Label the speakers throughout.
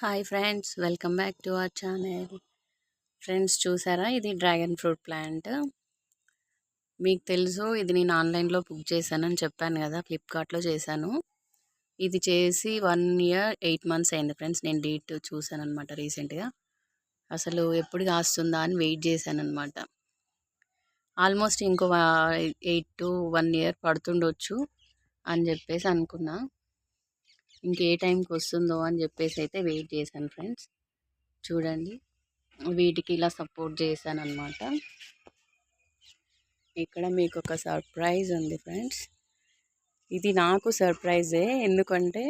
Speaker 1: Hi friends welcome back to our channel. Friends చూసారా? ఇది dragon fruit plant. మీకు తెలుసు ఇది నేను ఆన్లైన్లో బుక్ చేశానని చెప్పాను కదా ఫ్లిప్కార్ట్లో చేశాను. ఇది చేసి వన్ ఇయర్ ఎయిట్ మంత్స్ అయింది ఫ్రెండ్స్ నేను డేట్ చూశాను అనమాట రీసెంట్గా. అసలు ఎప్పుడు కాస్తుందా అని వెయిట్ చేశాను అనమాట ఆల్మోస్ట్ ఇంకో ఎయిట్ టు వన్ ఇయర్ పడుతుండొచ్చు అని చెప్పేసి అనుకున్నా. ఇంకే టైంకి వస్తుందో అని చెప్పేసి అయితే వెయిట్ చేశాను ఫ్రెండ్స్. చూడండి. వీటికి ఇలా సపోర్ట్ చేశాను అనమాట ఇక్కడ మీకు ఒక సర్ప్రైజ్ ఉంది ఫ్రెండ్స్. ఇది నాకు సర్ప్రైజే. ఎందుకంటే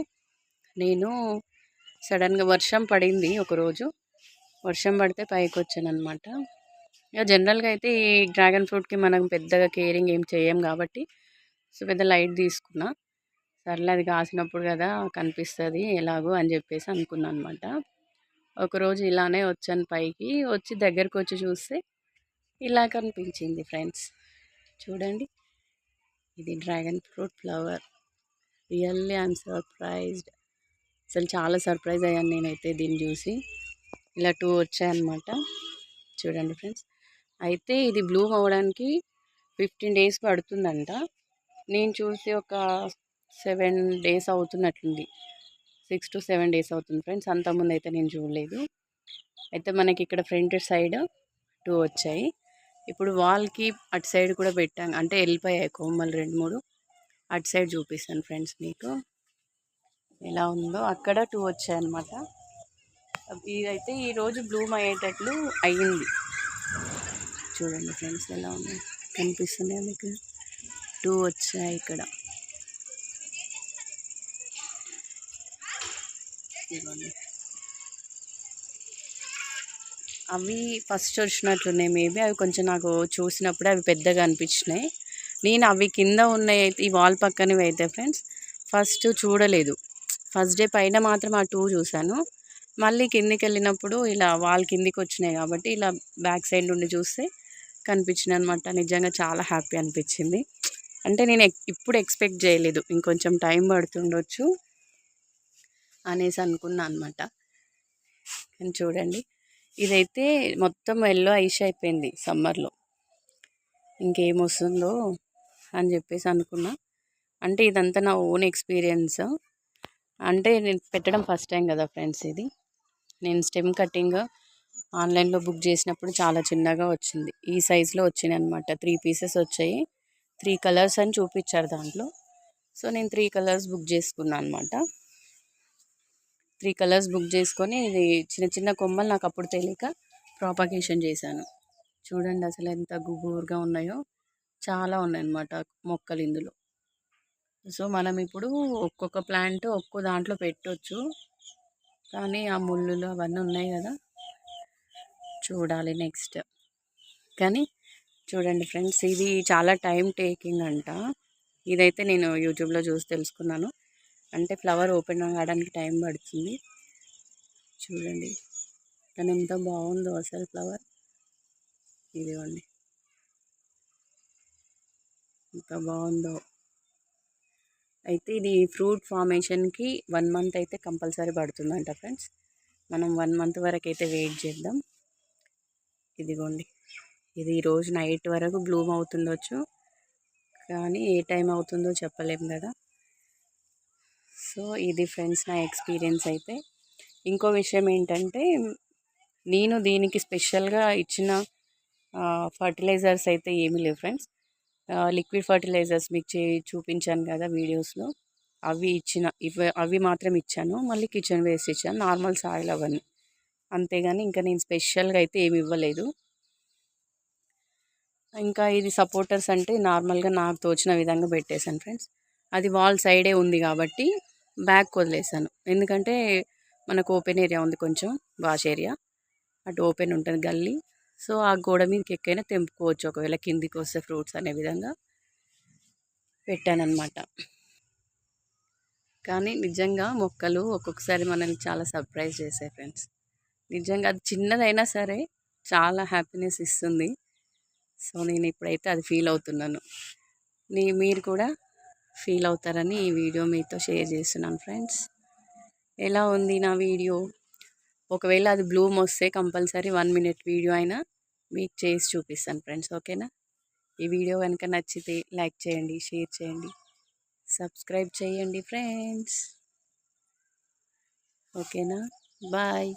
Speaker 1: నేను సడన్గా వర్షం పడింది ఒకరోజు. వర్షం పడితే పైకి వచ్చాను అనమాట ఇక జనరల్గా అయితే ఈ డ్రాగన్ ఫ్రూట్కి మనం పెద్దగా కేరింగ్ ఏం చేయం కాబట్టి సో పెద్ద లైట్ తీసుకున్నా. సర్లే అది కాసినప్పుడు కదా కనిపిస్తుంది ఎలాగో అని చెప్పేసి అనుకున్నాను అనమాట ఒకరోజు ఇలానే వచ్చాను పైకి వచ్చి దగ్గరకు వచ్చి చూస్తే ఇలా కనిపించింది ఫ్రెండ్స్. చూడండి ఇది dragon fruit flower. Really I'm surprised. అసలు చాలా సర్ప్రైజ్ అయ్యాను నేనైతే దీన్ని చూసి. ఇలా టూ వచ్చాయన్నమాట. చూడండి ఫ్రెండ్స్ అయితే ఇది బ్లూమ్ అవ్వడానికి ఫిఫ్టీన్ డేస్ పడుతుందంట. నేను చూసి ఒక సెవెన్ డేస్ అవుతున్నట్లుంది. సిక్స్ టు సెవెన్ డేస్ అవుతుంది ఫ్రెండ్స్. అంతకుముందు అయితే నేను చూడలేదు. అయితే మనకి ఇక్కడ ఫ్రంట్ సైడ్ టూ వచ్చాయి. ఇప్పుడు వాల్కి అటు సైడ్ కూడా పెట్టాం అంటే వెళ్ళిపోయాయి కొమ్మలు రెండు మూడు. అటు సైడ్ చూపిస్తాను ఫ్రెండ్స్ మీకు. ఎలా ఉందో. అక్కడ టూ వచ్చాయి అనమాట ఇదైతే ఈరోజు బ్లూమ్ అయ్యేటట్లు అయ్యింది చూడండి ఫ్రెండ్స్ ఎలా ఉన్నాయి కనిపిస్తున్నాయి మీకు? టూ వచ్చాయి ఇక్కడ. ఇవ్వండి అవి ఫస్ట్ వచ్చినట్లున్నాయి మేబీ. అవి కొంచెం నాకు చూసినప్పుడు అవి పెద్దగా అనిపించినాయి. నేను అవి కింద ఉన్నాయి అయితే ఈ వాల్ పక్కనవి అయితే ఫ్రెండ్స్ ఫస్ట్ చూడలేదు. ఫస్ట్ డే పైన మాత్రం ఆ టూ చూశాను. మళ్ళీ కిందికి వెళ్ళినప్పుడు ఇలా వాల్ కిందికి వచ్చినాయి కాబట్టి ఇలా బ్యాక్ సైడ్ నుండి చూస్తే కనిపించింది అనమాట నిజంగా చాలా హ్యాపీ అనిపించింది. అంటే నేను ఇప్పుడు ఎక్స్పెక్ట్ చేయలేదు. ఇంకొంచెం టైం పడుతుండొచ్చు. అనేసి అనుకున్నా అనమాట కానీ చూడండి ఇదైతే మొత్తం ఎల్లో ఐష్ అయిపోయింది సమ్మర్లో. ఇంకేమొస్తుందో అని చెప్పేసి అనుకున్నా. అంటే ఇదంతా నా ఓన్ ఎక్స్పీరియన్స్. అంటే నేను పెట్టడం ఫస్ట్ టైం కదా ఫ్రెండ్స్ ఇది. నేను స్టెమ్ కటింగ్ ఆన్లైన్లో బుక్ చేసినప్పుడు చాలా చిన్నగా వచ్చింది. ఈ సైజులో వచ్చినాయి అనమాట త్రీ పీసెస్ వచ్చాయి. త్రీ కలర్స్ అని చూపించారు దాంట్లో. సో నేను త్రీ కలర్స్ బుక్ చేసుకున్నాను అనమాట త్రీ కలర్స్ బుక్ చేసుకొని ఇది చిన్న చిన్న కొమ్మలు నాకు అప్పుడు తెలియక ప్రాపగేషన్ చేశాను. చూడండి అసలు ఎంత గుబూరుగా ఉన్నాయో. చాలా ఉన్నాయన్నమాట మొక్కలు ఇందులో. సో మనం ఇప్పుడు ఒక్కొక్క ప్లాంట్ ఒక్కో దాంట్లో పెట్టవచ్చు కానీ ఆ ముళ్ళులు అవన్నీ ఉన్నాయి కదా. చూడాలి నెక్స్ట్. కానీ చూడండి ఫ్రెండ్స్ ఇది చాలా టైం టేకింగ్ అంట. ఇదైతే నేను యూట్యూబ్లో చూసి తెలుసుకున్నాను. అంటే ఫ్లవర్ ఓపెన్ కావడానికి టైం పడుతుంది. చూడండి. కానీ ఎంత బాగుందో అసలు ఫ్లవర్. ఇదిగోండి. ఎంత బాగుందో. అయితే ఇది ఫ్రూట్ ఫార్మేషన్కి వన్ మంత్ అయితే కంపల్సరీ పడుతుందంట ఫ్రెండ్స్. మనం వన్ మంత్ వరకు అయితే వెయిట్ చేద్దాం. ఇదిగోండి. ఇది ఈరోజు నైట్ వరకు బ్లూమ్ అవుతుండొచ్చు. కానీ ఏ టైం అవుతుందో చెప్పలేము కదా. సో ఇది ఫ్రెండ్స్ నా ఎక్స్పీరియన్స్ అయితే. ఇంకో విషయం ఏంటంటే నేను దీనికి స్పెషల్గా ఇచ్చిన ఫర్టిలైజర్స్ అయితే ఏమీ లేవు ఫ్రెండ్స్. లిక్విడ్ ఫర్టిలైజర్స్ మీకు చే చూపించాను కదా వీడియోస్లో. అవి ఇచ్చిన ఇవి అవి మాత్రం ఇచ్చాను. మళ్ళీ కిచెన్ వేస్ట్ ఇచ్చాను. నార్మల్ సాయిల్ అవన్నీ. అంతేగాని ఇంకా నేను స్పెషల్గా అయితే ఏమి ఇవ్వలేదు. ఇంకా ఇది సపోర్టర్స్ అంటే నార్మల్గా నాకు తోచిన విధంగా పెట్టేశాను ఫ్రెండ్స్. అది వాల్ సైడే ఉంది కాబట్టి బ్యాక్ వదిలేసాను. ఎందుకంటే మనకు ఓపెన్ ఏరియా ఉంది కొంచెం వాష్ ఏరియా. అటు ఓపెన్ ఉంటుంది గల్లీ. సో ఆ గోడ మీదకి ఎక్కైనా తెంపుకోవచ్చు. ఒకవేళ కిందికి వస్తే ఫ్రూట్స్ అనే విధంగా పెట్టానమాట కానీ నిజంగా మొక్కలు ఒక్కొక్కసారి మనల్ని చాలా సర్ప్రైజ్ చేసాయి ఫ్రెండ్స్. నిజంగా అది చిన్నదైనా సరే చాలా హ్యాపీనెస్ ఇస్తుంది. సో నేను ఇప్పుడైతే అది ఫీల్ అవుతున్నాను. నీ మీరు కూడా ఫీల్ అవుతారని ఈ వీడియో మీతో షేర్ చేస్తున్నాను ఫ్రెండ్స్. ఎలా ఉంది నా వీడియో? ఒకవేళ అది బ్లూమ్ వస్తే కంపల్సరీ వన్ మినిట్ వీడియో అయినా మీకు చేసి చూపిస్తాను ఫ్రెండ్స్ ఓకేనా? ఈ వీడియో కనుక నచ్చితే లైక్ చేయండి షేర్ చేయండి సబ్స్క్రైబ్ చేయండి ఫ్రెండ్స్. ఓకేనా? బాయ్.